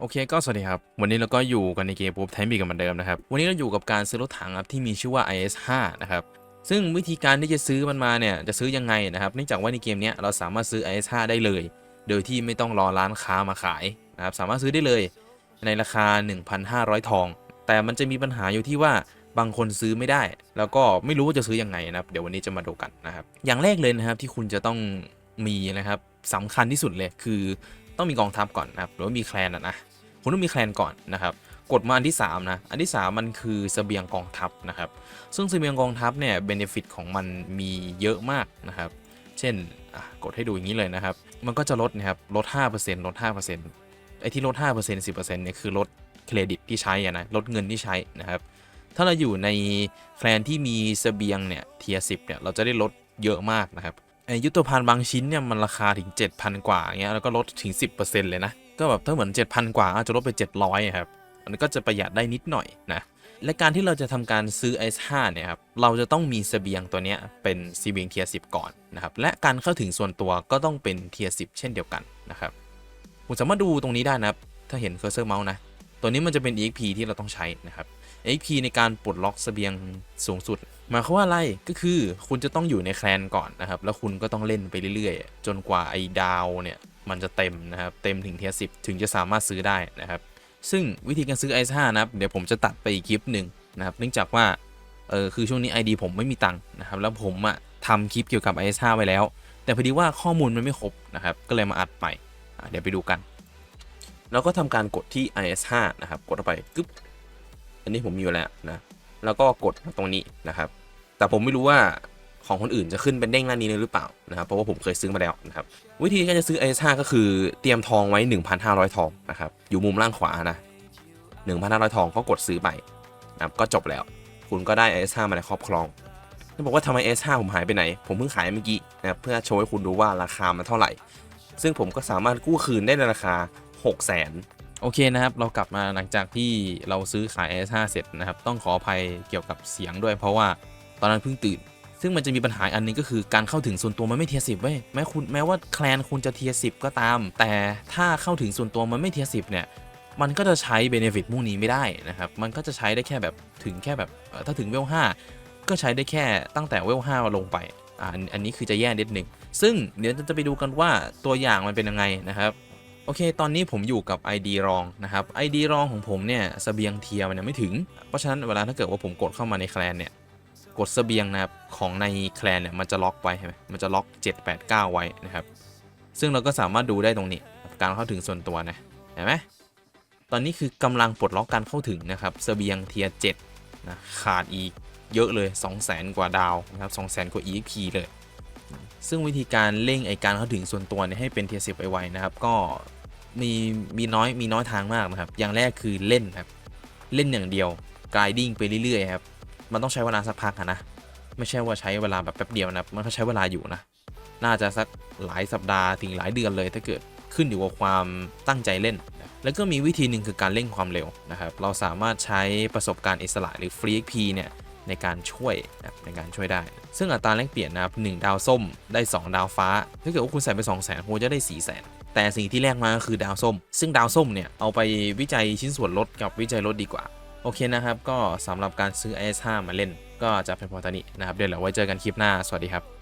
โอเคก็สวัสดีครับ วันนี้เราก็อยู่กันในเกมปุ๊บไทมีกันเหมือนเดิมนะครับ วันนี้เราอยู่กับการซื้อรถถังครับที่มีชื่อว่า IS5 นะครับ ซึ่งวิธีการที่จะซื้อมันมาเนี่ยจะซื้อยังไงนะครับ เนื่องจากว่าในเกมนี้เราสามารถซื้อ IS5 ได้เลย โดยที่ไม่ต้องรอร้านค้ามาขายนะครับ สามารถซื้อได้เลยในราคา 1,500 ทอง แต่มันจะมีปัญหาอยู่ที่ว่าบางคนซื้อไม่ได้ แล้วก็ไม่รู้ว่าจะซื้อยังไงนะครับ เดี๋ยววันนี้จะมาดูกันนะครับ อย่างแรกเลยนะครับที่คุณจะต้องมีนะครับสำคัญที่สุดเลยคือ ต้องมีกองทัพก่อนนะครับหรือว่ามีแคลนอะนะคุณต้องมีแคลนก่อนนะครับกดมาอันที่ 3 นะ อันที่ 3 มันคือเสบียงกองทัพนะครับ ซึ่งเสบียงกองทัพเนี่ยเบนฟิตของมันมีเยอะมากนะครับ เช่นกดให้ดูอย่างนี้เลยนะครับ มันก็จะลดนะครับ ลด 5%ลด 5%ไอ้ที่ลด 5% 10%เนี่ยคือลดเครดิตที่ใช้อะนะ ลดเงินที่ใช้นะครับ ถ้าเราอยู่ในแคลนที่มีเสบียงเนี่ยเทียสิเนี่ย เราจะได้ลดเยอะมากนะครับ ยุทธภัณฑ์บางชิ้นเนี่ยมันราคาถึง 7,000 กว่าอย่าเงี้ยแล้วก็ลดถึง 10%เลยนะ ก็แบบถ้าเหมือน 7,000 กว่าอาจจะลดไป 700ครับมันก็จะประหยัดได้นิดหน่อยนะและการที่เราจะทำการซื้อ S5 เนี่ยครับ เราจะต้องมีเสบียงตัวเนี้ยเป็นเสบียงเทียร์10ก่อนนะครับ และการเข้าถึงส่วนตัวก็ต้องเป็นเทียร์10เช่นเดียวกันนะครับผมสามารถดูตรงนี้ได้นะครับ ถ้าเห็นเคอร์เซอร์เมาส์นะ ตัวนี้มันจะเป็น EXP ที่เราต้องใช้นะครับ EXP ในการปลดล็อกเสบียงสูงสุดหมายความว่าอะไรก็คือคุณจะต้องอยู่ในแคลนก่อนนะครับ แล้วคุณก็ต้องเล่นไปเรื่อยๆ จนกว่าไอ้ดาวเนี่ยมันจะเต็มนะครับ เต็มถึงเทียสิบถึงจะสามารถซื้อได้นะครับ ซึ่งวิธีการซื้อ i5 นะครับ เดี๋ยวผมจะตัดไปอีกคลิปหนึ่งนะครับ เนื่องจากว่า เออคือช่วงนี้ ID ผมไม่มีตังค์นะครับ แล้วผมอะทำคลิปเกี่ยวกับ i5 ไว้แล้ว แต่พอดีว่าข้อมูลมันไม่ครบนะครับ ก็เลยมาอัดใหม่เดี๋ยวไปดูกัน แล้วก็ทำการกดที่ IS5 นะครับ กดเข้าไปกึ๊บ อันนี้ผมมีอยู่แล้วนะ แล้วก็กดตรงนี้นะครับ แต่ผมไม่รู้ว่าของคนอื่นจะขึ้นเป็นเด้งหน้านี้เลยหรือเปล่านะครับ เพราะว่าผมเคยซื้อมาแล้วนะครับ วิธีการจะซื้อ IS5 ก็คือเตรียมทองไว้ 1,500 ทองนะครับ อยู่มุมล่างขวานะ 1,500 ทองก็กดซื้อไปนะครับ ก็จบแล้ว คุณก็ได้ IS5 มาในครอบครองจะบอกว่าทำไม S5 ผมหายไปไหน ผมเพิ่งขายเมื่อกี้นะครับเพื่อโชว์ให้คุณดูว่าราคามันเท่าไหร่ ซึ่งผมก็สามารถกู้คืนได้ในราคา 6 0 0 0 0 0โอเคนะครับ เรากลับมาหลังจากที่เราซื้อขาย S5 เสร็จนะครับ ต้องขออภัยเกี่ยวกับเสียงด้วย เพราะว่าตอนนั้นเพิ่งตื่น ซึ่งมันจะมีปัญหาอันหนึงก็คือการเข้าถึงส่วนตัวมันไม่เทียสิบเว้ยแม้คุณแม้ว่าแคลนคุณจะเทียสิบก็ตาม แต่ถ้าเข้าถึงส่วนตัวมันไม่เทียสิบเนี่ยมันก็จะใช้เบเนฟิตพวกนี้ไม่ได้นะครับ มันก็จะใช้ได้แค่แบบถึงแค่แบบถ้าถึงเวล5ก็ใช้ได้แค่ตั้งแต่เวล5มาลงไปอ่าอันอันนี้คือจะแย่นิดหนึ่ง ซึ่งเดี๋ยวจะไปดูกันว่าตัวอย่างมันเป็นยังไงนะครับโอเค ตอนนี้ผมอยู่กับ ID รองนะครับ ID รองของผมเนี่ยสเสบียงเทียมันยังไม่ถึง เพราะฉะนั้นเวลาถ้าเกิดว่าผมกดเข้ามาในแคลนเนี่ย กดเสบียงนะครับของในแคลนเนี่ยมันจะล็อกไว้ใช่ไหมมันจะล็อก 7 8 9 ไว้นะครับ ซึ่งเราก็สามารถดูได้ตรงนี้ การเข้าถึงส่วนตัวนะเห็นไหมตอนนี้คือกำลังปลดล็อกการเข้าถึงนะครับเสบียงเทียร7นะขาดอีกเยอะเลย 2 0 0 0 0 0 กว่าดาวนะครับ2 0 0 0 0 0 กว่า EP เลย ซึ่งวิธีการเร่งไอการเข้าถึงส่วนตัวเนี่ยให้เป็นเทียสิบไวๆนะครับ ก็มีมีน้อยมีน้อยทางมากนะครับ อย่างแรกคือเล่นครับ เล่นอย่างเดียวก i ดิ้งไปเรื่อยๆครับ มันต้องใช้เวลาสักพักนะ ไม่ใช่ว่าใช้เวลาแบบแป๊บเดียวนะ มันก็ใช้เวลาอยู่นะ น่าจะสักหลายสัปดาห์ถึงหลายเดือนเลยถ้าเกิดขึ้นอยู่กับความตั้งใจเล่น แล้วก็มีวิธีหนึ่งคือการเร่งความเร็วนะครับ เราสามารถใช้ประสบการณ์อิสระหรือ Free XP เนี่ย ในการช่วยนะครับในการช่วยได้ ซึ่งอัตราแลกเปลี่ยนนะครับหดาวส้มได้ 2 ดาวฟ้า ถ้าเกิดว่าคุณใส่ไป 2 0 0 0 0 0คุณจะได้ 4 0 0 0 0 0แต่สิ่งที่แลกมาคือดาวส้ม ซึ่งดาวส้มเนี่ยเอาไปวิจัยชิ้นส่วนรถกับวิจัยรถดีกว่า โอเคนะครับ ก็สำหรับการซื้อ IS5 มาเล่น ก็จะเป็นพอตอนนี้นะครับ เดี๋ยวเราไว้เจอกันคลิปหน้า สวัสดีครับ